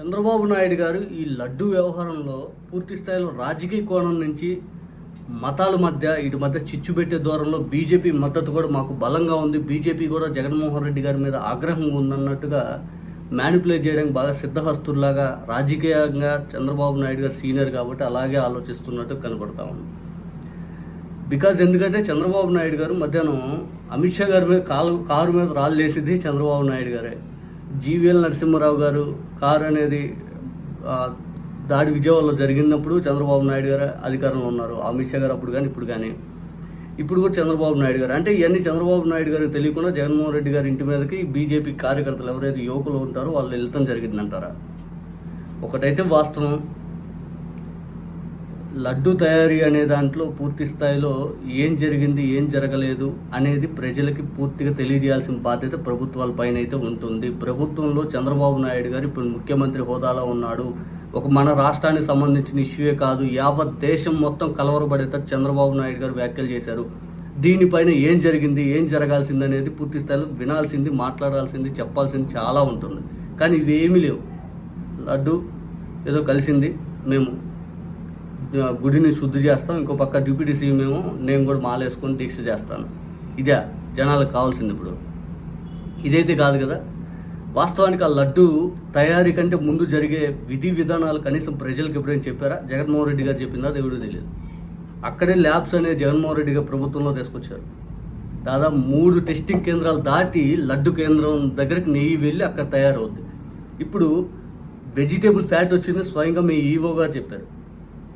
చంద్రబాబు నాయుడు గారు ఈ లడ్డు వ్యవహారంలో పూర్తి స్థాయిలో రాజకీయ కోణం నుంచి మతాల మధ్య ఇటు మధ్య చిచ్చు పెట్టే దూరంలో బీజేపీ మద్దతు కూడా మాకు బలంగా ఉంది. బీజేపీ కూడా జగన్మోహన్ రెడ్డి గారి మీద ఆగ్రహం ఉందన్నట్టుగా మ్యానిపులేట్ చేయడానికి బాగా సిద్ధహస్తుల్లాగా రాజకీయంగా చంద్రబాబు నాయుడు గారు సీనియర్ కాబట్టి అలాగే ఆలోచిస్తున్నట్టు కనబడతా ఉంది. బికాజ్ ఎందుకంటే చంద్రబాబు నాయుడు గారు మధ్యాహ్నం అమిత్ షా గారి మీద కాలు కారు మీద రాళ్ళు వేసింది చంద్రబాబు నాయుడు గారే. జీవీఎల్ నరసింహారావు గారు కారు అనేది దాడి విజయవాడలో జరిగినప్పుడు చంద్రబాబు నాయుడు గారు అధికారంలో ఉన్నారు. అమిత్ షా గారు అప్పుడు కానీ ఇప్పుడు కానీ ఇప్పుడు కూడా చంద్రబాబు నాయుడు గారు. అంటే ఇవన్నీ చంద్రబాబు నాయుడు గారికి తెలియకుండా జగన్మోహన్ రెడ్డి గారి ఇంటి మీదకి బీజేపీ కార్యకర్తలు ఎవరైతే యువకులు ఉంటారో వాళ్ళు వెళ్ళటం జరిగిందంటారా? ఒకటైతే వాస్తవం. లడ్డు తయారీ అనే దాంట్లో పూర్తి స్థాయిలో ఏం జరిగింది ఏం జరగలేదు అనేది ప్రజలకి పూర్తిగా తెలియజేయాల్సిన బాధ్యత ప్రభుత్వాల పైన అయితే ఉంటుంది. ప్రభుత్వంలో చంద్రబాబు నాయుడు గారు ఇప్పుడు ముఖ్యమంత్రి హోదాలో ఉన్నాడు. ఒక మన రాష్ట్రానికి సంబంధించిన ఇష్యూయే కాదు యావత్ దేశం మొత్తం కలవరపడేటట్టు చంద్రబాబు నాయుడు గారు వ్యాఖ్యలు చేశారు. దీనిపైన ఏం జరిగింది ఏం జరగాల్సింది అనేది పూర్తి స్థాయిలో వినాల్సింది మాట్లాడాల్సింది చెప్పాల్సింది చాలా ఉంటుంది. కానీ ఇవేమీ లేవు. లడ్డు ఏదో కలిసింది మేము గుడిని శుద్ధి చేస్తాం. ఇంకో పక్క డిప్యూటీ సీఎం ఏమో నేను కూడా మాలేసుకొని దీక్ష చేస్తాను. ఇదే జనాలకు కావాల్సింది ఇప్పుడు. ఇదైతే కాదు కదా. వాస్తవానికి ఆ లడ్డు తయారీ కంటే ముందు జరిగే విధి విధానాలు కనీసం ప్రజలకు ఎప్పుడైనా చెప్పారా? జగన్మోహన్ రెడ్డి గారు చెప్పిందా? దేవుడు తెలియదు. అక్కడే ల్యాబ్స్ అనేది జగన్మోహన్ రెడ్డి గారు ప్రభుత్వంలో తీసుకొచ్చారు. దాదాపు మూడు టెస్టింగ్ కేంద్రాలు దాటి లడ్డు కేంద్రం దగ్గరికి నెయ్యి వెళ్ళి అక్కడ తయారవుద్ది. ఇప్పుడు వెజిటేబుల్ ఫ్యాట్ వచ్చింది. స్వయంగా మీ ఈవో గారు చెప్పారు.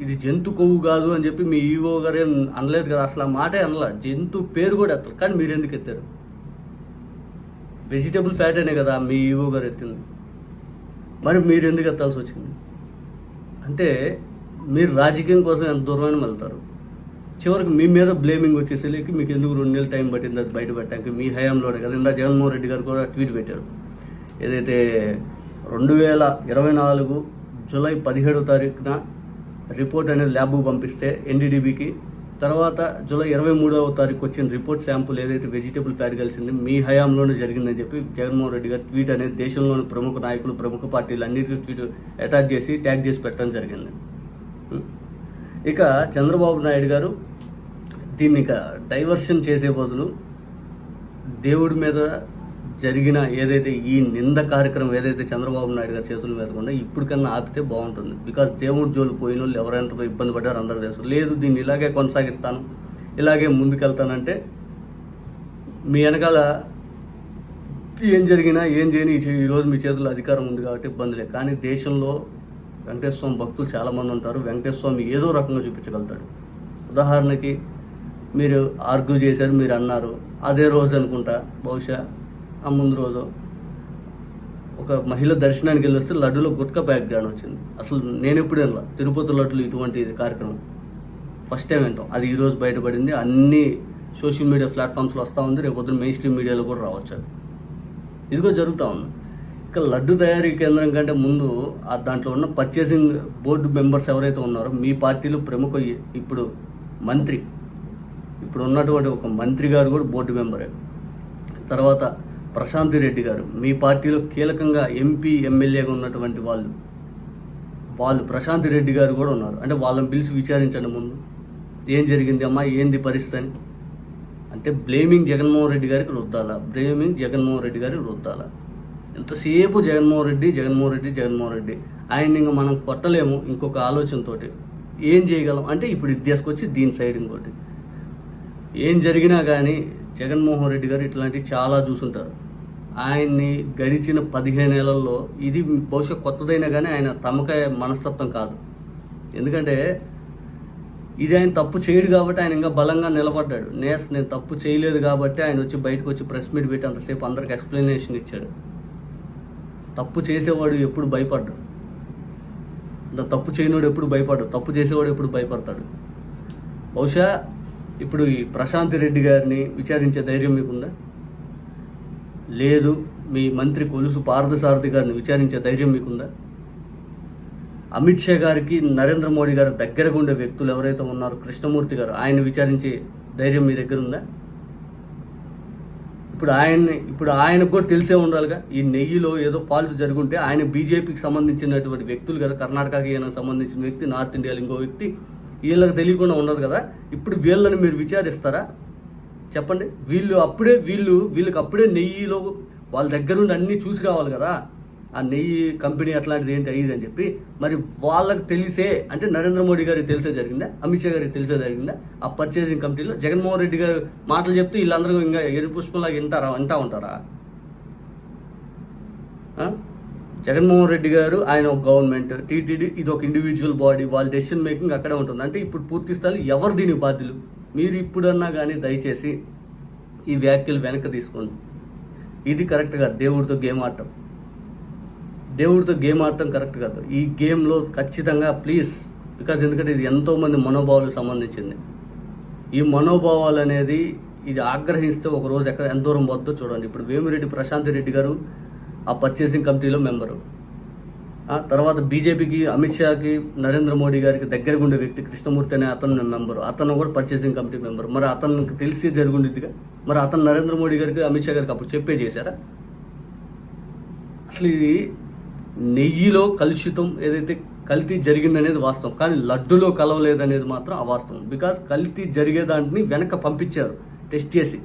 ఇది జంతు కొవ్వు కాదు అని చెప్పి మీ ఈవో గారు ఏం అనలేదు కదా? అసలు ఆ మాటే అనలా. జంతు పేరు కూడా ఎత్తారు. కానీ మీరు ఎందుకు ఎత్తారు? వెజిటేబుల్ ఫ్యాట్ అనే కదా మీ ఈవో గారు ఎత్తింది. మరి మీరు ఎందుకు ఎత్తాల్సి వచ్చింది? అంటే మీరు రాజకీయం కోసం ఎంత దూరమైన వెళ్తారు. చివరికి మీ మీద బ్లేమింగ్ వచ్చేసరికి మీకు ఎందుకు రెండు నెలలు టైం పట్టింది? అది బయట పెట్టడానికి మీ హయాంలోనే కదా. ఇందా జగన్మోహన్ రెడ్డి గారు కూడా ట్వీట్ పెట్టారు. ఏదైతే రెండు వేల ఇరవై నాలుగు జూలై పదిహేడో తారీఖున రిపోర్ట్ అనేది ల్యాబ్కు పంపిస్తే ఎన్డీడీబీకి. తర్వాత జూలై ఇరవై మూడవ తారీఖు వచ్చిన రిపోర్ట్ శాంపుల్ ఏదైతే వెజిటేబుల్ ఫ్యాట్ కలిసింది మీ హయాంలోనే జరిగిందని చెప్పి జగన్మోహన్ రెడ్డి గారు ట్వీట్ అనేది దేశంలోని ప్రముఖ నాయకులు ప్రముఖ పార్టీలు అన్నిటికీ ట్వీట్ అటాచ్ చేసి ట్యాగ్ చేసి పెట్టడం జరిగింది. ఇక చంద్రబాబు నాయుడు గారు దీన్ని ఇక డైవర్షన్ చేసే బదులు దేవుడి మీద జరిగిన ఏదైతే ఈ నింద కార్యక్రమం ఏదైతే చంద్రబాబు నాయుడు గారి చేతుల మీద ఉందో ఇప్పటికన్నా ఆపితే బాగుంటుంది. బికాజ్ దేవుడి జోలు పోయిన వాళ్ళు ఎవరెంత ఇబ్బంది పడ్డారో అందరూ తెలుసు. లేదు దీన్ని ఇలాగే కొనసాగిస్తాను ఇలాగే ముందుకెళ్తానంటే మీ వెనకాల ఏం జరిగినా ఏం చేయని ఈ ఈరోజు మీ చేతుల్లో అధికారం ఉంది కాబట్టి ఇబ్బంది లేదు. కానీ దేశంలో వెంకటేశ్వర స్వామి భక్తులు చాలామంది ఉంటారు. వెంకటేశ్వర స్వామి ఏదో రకంగా చూపించగలుగుతాడు. ఉదాహరణకి మీరు ఆర్గ్యూ చేశారు మీరు అన్నారు. అదే రోజు అనుకుంటా బహుశా ఆ ముందు రోజు ఒక మహిళ దర్శనానికి వెళ్ళి వస్తే లడ్డులో గుట్కా ప్యాక్ గాని వచ్చింది. అసలు నేను ఎప్పుడు వినలా. తిరుపతి లడ్డులు ఇటువంటి కార్యక్రమం. ఫస్ట్ టైం వింటాం. అది ఈరోజు బయటపడింది. అన్ని సోషల్ మీడియా ప్లాట్ఫామ్స్లో వస్తూ ఉంది. రేపు పొద్దున్న మెయిన్ స్ట్రీమ్ మీడియాలో కూడా రావచ్చు ఇదిగో జరుగుతూ ఉంది. ఇక లడ్డు తయారీ కేంద్రం కంటే ముందు ఆ దాంట్లో ఉన్న పర్చేసింగ్ బోర్డు మెంబర్స్ ఎవరైతే ఉన్నారో మీ పార్టీలో ప్రముఖ ఇప్పుడు మంత్రి. ఇప్పుడు ఉన్నటువంటి ఒక మంత్రి గారు కూడా బోర్డు మెంబరే తర్వాత ప్రశాంతి రెడ్డి గారు. మీ పార్టీలో కీలకంగా ఎంపీ ఎమ్మెల్యేగా ఉన్నటువంటి వాళ్ళు. వాళ్ళు ప్రశాంతి రెడ్డి గారు కూడా ఉన్నారు. అంటే వాళ్ళని పిలిచి విచారించండి ముందు. ఏం జరిగింది అమ్మా? ఏంది పరిస్థితి అని. అంటే బ్లేమింగ్ జగన్మోహన్ రెడ్డి గారికి రుద్దాలా. బ్లేమింగ్ జగన్మోహన్ రెడ్డి గారికి రుద్దాలా. ఎంతసేపు జగన్మోహన్ రెడ్డి జగన్మోహన్ రెడ్డి జగన్మోహన్ రెడ్డి. ఆయన ఇంకా మనం కొట్టలేము ఇంకొక ఆలోచనతోటి. ఏం చేయగలం? అంటే ఇప్పుడు ఇది తీసుకొచ్చి దీని సైడ్ ఇంకోటి. ఏం జరిగినా కానీ జగన్మోహన్ రెడ్డి గారు ఇట్లాంటివి చాలా చూసుంటారు. ఆయన్ని గడిచిన పదిహేను నెలల్లో ఇది బహుశా కొత్తదైనా కానీ ఆయన తమకే మనస్తత్వం కాదు. ఎందుకంటే ఇది ఆయన తప్పు చేయడు కాబట్టి ఆయన ఇంకా బలంగా నిలబడ్డాడు. నేస్ నేను తప్పు చేయలేదు కాబట్టి ఆయన వచ్చి బయటకు వచ్చి ప్రెస్ మీట్ పెట్టి అంతసేపు అందరికి ఎక్స్ప్లెనేషన్ ఇచ్చాడు. తప్పు చేసేవాడు ఎప్పుడు భయపడ్డాడు తప్పు చేయనోడు ఎప్పుడు భయపడ్డాడు తప్పు చేసేవాడు ఎప్పుడు భయపడతాడు. బహుశా ఇప్పుడు ఈ ప్రశాంత్ రెడ్డి గారిని విచారించే ధైర్యం మీకుందా? లేదు మీ మంత్రి కొలుసు పార్థసారథి గారిని విచారించే ధైర్యం మీకుందా? అమిత్ షా గారికి నరేంద్ర మోడీ గారి దగ్గరగా ఉండే వ్యక్తులు ఎవరైతే ఉన్నారో కృష్ణమూర్తి గారు ఆయన విచారించే ధైర్యం మీ దగ్గర ఉందా? ఇప్పుడు ఆయన్ని ఇప్పుడు ఆయనకు కూడా తెలిసే ఉండాలిగా ఈ నెయ్యిలో ఏదో ఫాల్ట్ జరుగుంటే ఆయన బీజేపీకి సంబంధించినటువంటి వ్యక్తులు కదా కర్ణాటకకి ఈయనకు సంబంధించిన వ్యక్తి నార్త్ ఇండియాలో ఇంకో వ్యక్తి వీళ్ళకి తెలియకుండా ఉండదు కదా? ఇప్పుడు వీళ్ళని మీరు విచారిస్తారా? చెప్పండి. వీళ్ళు అప్పుడే వీళ్ళు వీళ్ళకి అప్పుడే నెయ్యిలో వాళ్ళ దగ్గర నుండి అన్నీ చూసి రావాలి కదా? ఆ నెయ్యి కంపెనీ అట్లాంటిది ఏంటి అయ్యింది అని చెప్పి. మరి వాళ్ళకి తెలిసే అంటే నరేంద్ర మోడీ గారికి తెలిసే జరిగిందా? అమిత్ షా గారికి తెలిసే జరిగిందా? ఆ పర్చేసింగ్ కమిటీలో జగన్మోహన్ రెడ్డి గారు మాటలు చెప్తే వీళ్ళందరూ ఇంకా ఎరుపుష్పంలాగా వింటారా వింటా ఉంటారా? జగన్మోహన్ రెడ్డి గారు ఆయన ఒక గవర్నమెంట్ టీటీడీ ఇది ఒక ఇండివిజువల్ బాడీ వాళ్ళ డెసిషన్ మేకింగ్ అక్కడే ఉంటుంది. అంటే ఇప్పుడు పూర్తి స్థాయి ఎవరు దీనికి బాధ్యులు? మీరు ఇప్పుడన్నా కానీ దయచేసి ఈ వ్యాఖ్యలు వెనక్కి తీసుకోండి. ఇది కరెక్ట్ కాదు. దేవుడితో గేమ్ ఆడటం. దేవుడితో గేమ్ ఆడటం కరెక్ట్ కాదు. ఈ గేమ్లో ఖచ్చితంగా ప్లీజ్ బికాజ్ ఎందుకంటే ఇది ఎంతోమంది మనోభావాలకు సంబంధించింది. ఈ మనోభావాలు అనేది ఇది ఆగ్రహిస్తే ఒకరోజు ఎక్కడ ఎంత దూరం వద్దో చూడండి. ఇప్పుడు వేమిరెడ్డి ప్రశాంత్ రెడ్డి గారు ఆ పర్చేసింగ్ కమిటీలో మెంబరు. ఆ తర్వాత బీజేపీకి అమిత్ షాకి నరేంద్ర మోడీ గారికి దగ్గరగా ఉండే వ్యక్తి కృష్ణమూర్తి అనే అతను మెంబరు. అతను కూడా పర్చేసింగ్ కమిటీ మెంబర్. మరి అతనికి తెలిసి జరుగుండిద్దిగా? మరి అతను నరేంద్ర మోడీ గారికి అమిత్ షా గారికి అప్పుడు చెప్పే చేశారా? అసలు ఇది నెయ్యిలో కలుషితం ఏదైతే కల్తీ జరిగిందనేది వాస్తవం. కానీ లడ్డులో కలవలేదనేది మాత్రం అవాస్తవం. బికాస్ కల్తీ జరిగే దాంట్ని వెనక పంపించారు టెస్ట్ చేసి.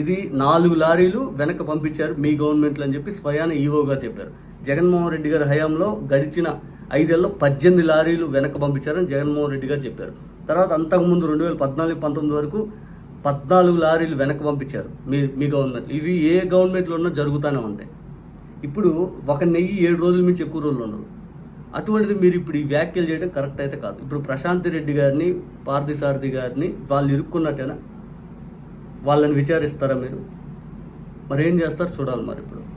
ఇది నాలుగు లారీలు వెనక పంపించారు మీ గవర్నమెంట్లు అని చెప్పి స్వయాన ఈవో గారు చెప్పారు. జగన్మోహన్ రెడ్డి గారి హయాంలో గడిచిన ఐదేళ్ళలో పద్దెనిమిది లారీలు వెనక పంపించారని జగన్మోహన్ రెడ్డి గారు చెప్పారు. తర్వాత అంతకుముందు రెండు వేల పద్నాలుగు పంతొమ్మిది వరకు పద్నాలుగు లారీలు వెనక పంపించారు మీ మీ గవర్నమెంట్ ఇవి ఏ గవర్నమెంట్లో ఉన్నా జరుగుతూనే ఉంటాయి. ఇప్పుడు ఒక నెయ్యి ఏడు రోజుల నుంచి ఎక్కువ రోజులు ఉండదు. అటువంటిది మీరు ఇప్పుడు ఈ వ్యాఖ్యలు చేయడం కరెక్ట్ అయితే కాదు. ఇప్పుడు ప్రశాంత్ రెడ్డి గారిని పార్థసారథి గారిని వాళ్ళు ఇరుక్కున్నట్టేనా? వాళ్ళని విచారిస్తారా మీరు? మరి ఏం చేస్తారు? చూడాలి మరి ఇప్పుడు.